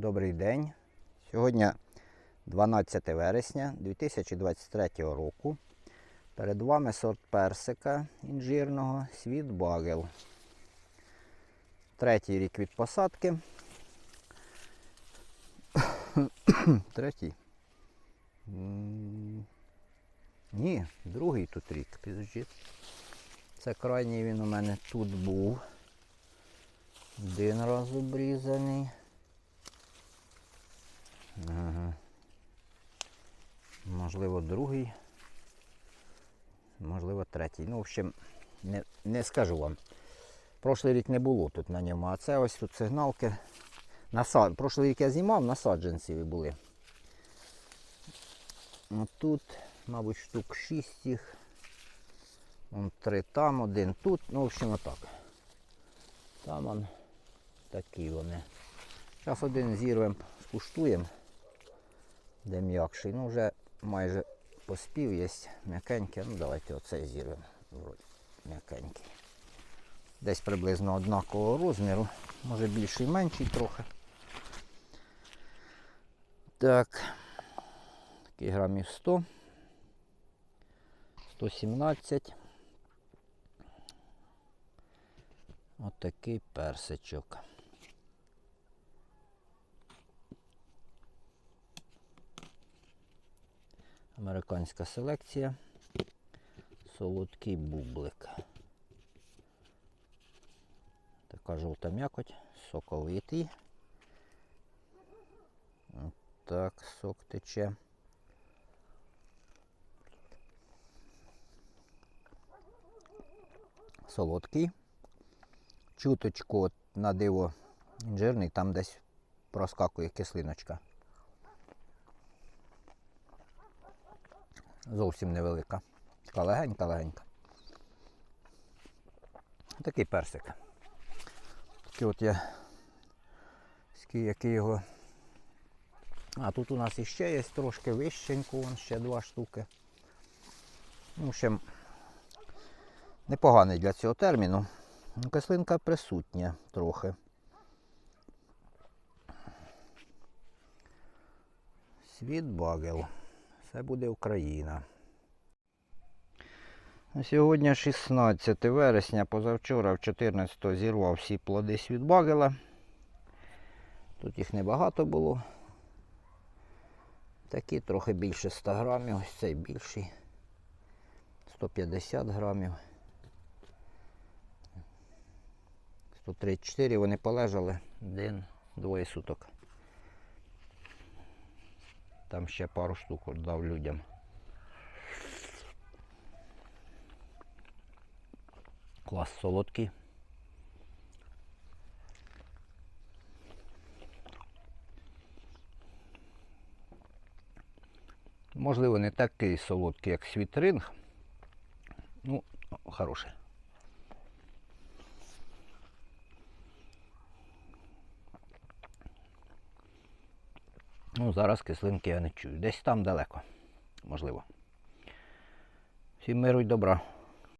Добрий день. Сьогодні 12 вересня 2023 року. Перед вами сорт персика інжирного Світ Багел. Третій рік від посадки. Третій. Ні, другий тут рік. Підожди. Це крайній він у мене тут був. Один раз обрізаний. Можливо, другий. Можливо, третій. Ну, в общем, не, не скажу вам. Прошлий рік не було тут на ньому, а це ось тут сигналки. Насад... Прошлий рік я знімав, насадженці були. Тут, мабуть, штук 6 їх. Вон три там, один тут. Ну, в общем, отак. Там он такі вони. Зараз один зірвемо, скуштуємо, де м'якший. Ну, вже майже поспів є м'якенький. Ну, давайте оцей зірвемо. Вроді м'якенький. Десь приблизно однакового розміру. Може більший, менший трохи. Так. Такий грамів 100. 117. Отакий персичок. Американська селекція. Солодкий бублик. Така жовта м'якоть, соковитий. Так, сок тече. Солодкий. Чуточку на диво інжирний, там десь проскакує кислиночка. Зовсім невелика. Така легенька-легенька. Такий персик. Такий от я який його. А тут у нас іще є трошки вищенько, вон ще два штуки. Ну, общем, непоганий для цього терміну. Ну, Кислинка присутня трохи. Світ багел. Це буде Україна. На Сьогодні 16 вересня, позавчора, в 14 зірвав всі плоди світ багела. Тут їх небагато було. Такі трохи більше 100 грамів, ось цей більший. 150 грамів. 134 вони полежали один, двоє суток. Там ще пару штук дав людям. Клас солодкий. Можливо, не такий солодкий, як світринг. Ну, хороший. Ну, зараз кислинки я не чую. Десь там далеко. Можливо. Всім миру й добра.